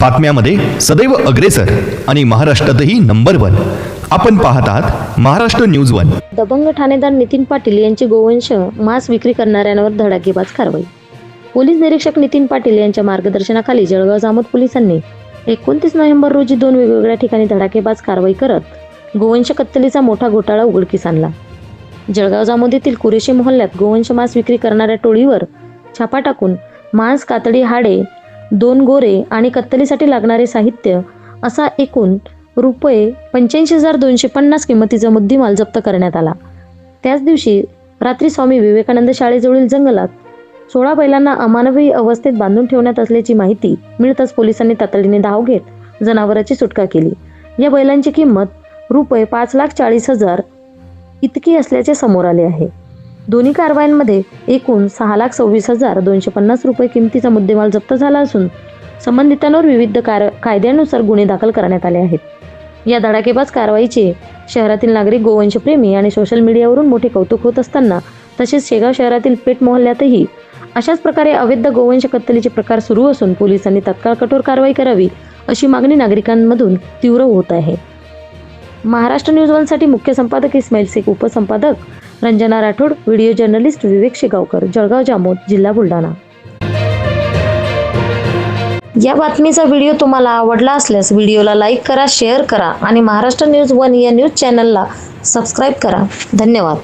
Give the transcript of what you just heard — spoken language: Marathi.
बातम्यामध्ये सदैव अग्रेसर आणि महाराष्ट्रातही नंबर वन आपण पाहत आहात महाराष्ट्र न्यूज वन दबंग ठाणेदार नितीन पाटील यांची गोवंश मांस विक्री करणाऱ्यांवर धडाकेबाज कारवाई. पोलीस निरीक्षक नितीन पाटील यांच्या मार्गदर्शनाखाली जळगाव जामोद पोलिसांनी एकोणतीस नोव्हेंबर रोजी दोन वेगवेगळ्या ठिकाणी धडाकेबाज कारवाई करत गोवंश कत्तलीचा मोठा घोटाळा उघडकीस आणला. जळगाव जामोद येथील कुरेशी मोहल्ल्यात गोवंश मांस विक्री करणाऱ्या टोळीवर छापा टाकून मांस कातडी हाडे दोन गोरे आणि कत्तलीसाठी लागणारे साहित्य असा एकूण रुपये पंच्याऐंशी हजार दोनशे पन्नास किंमतीचा मुद्देमाल जप्त करण्यात आला. त्याच दिवशी रात्री स्वामी विवेकानंद शाळेजवळील जंगलात सोळा बैलांना अमानवी अवस्थेत बांधून ठेवण्यात असल्याची माहिती मिळताच पोलिसांनी तातडीने धाव घेत जनावराची सुटका केली. या बैलांची किंमत रुपये पाच लाख चाळीस हजार इतकी असल्याचे समोर आले आहे. दोन्ही कारवायांमध्ये एकूण सहा लाख सव्वीस हजार दोनशे पन्नास रुपये किमतीचा मुद्देमाल जप्त झाला असून संबंधितांवर विविध कार कायद्यानुसार गुन्हे दाखल करण्यात आले आहेत. या धडाकेबाज कारवाईचे शहरातील नागरिक गोवंशप्रेमी आणि सोशल मीडियावरून मोठे कौतुक होत असताना तसेच शेगाव शहरातील पेठ मोहल्ल्यातही अशाच प्रकारे अवैध गोवंश कत्तलीचे प्रकार सुरू असून पोलिसांनी तत्काळ कठोर कारवाई करावी अशी मागणी नागरिकांमधून तीव्र होत आहे. महाराष्ट्र न्यूज वनसाठी मुख्य संपादक इस्माईल शेख उपसंपादक रंजना राठोड व्हिडिओ जर्नलिस्ट विवेक शेगावकर जळगाव जामोद जिल्हा बुलढाणा. या बातमीचा व्हिडिओ तुम्हाला आवडला असल्यास व्हिडिओला लाईक करा शेअर करा आणि महाराष्ट्र न्यूज वन या न्यूज चॅनलला सबस्क्राईब करा. धन्यवाद.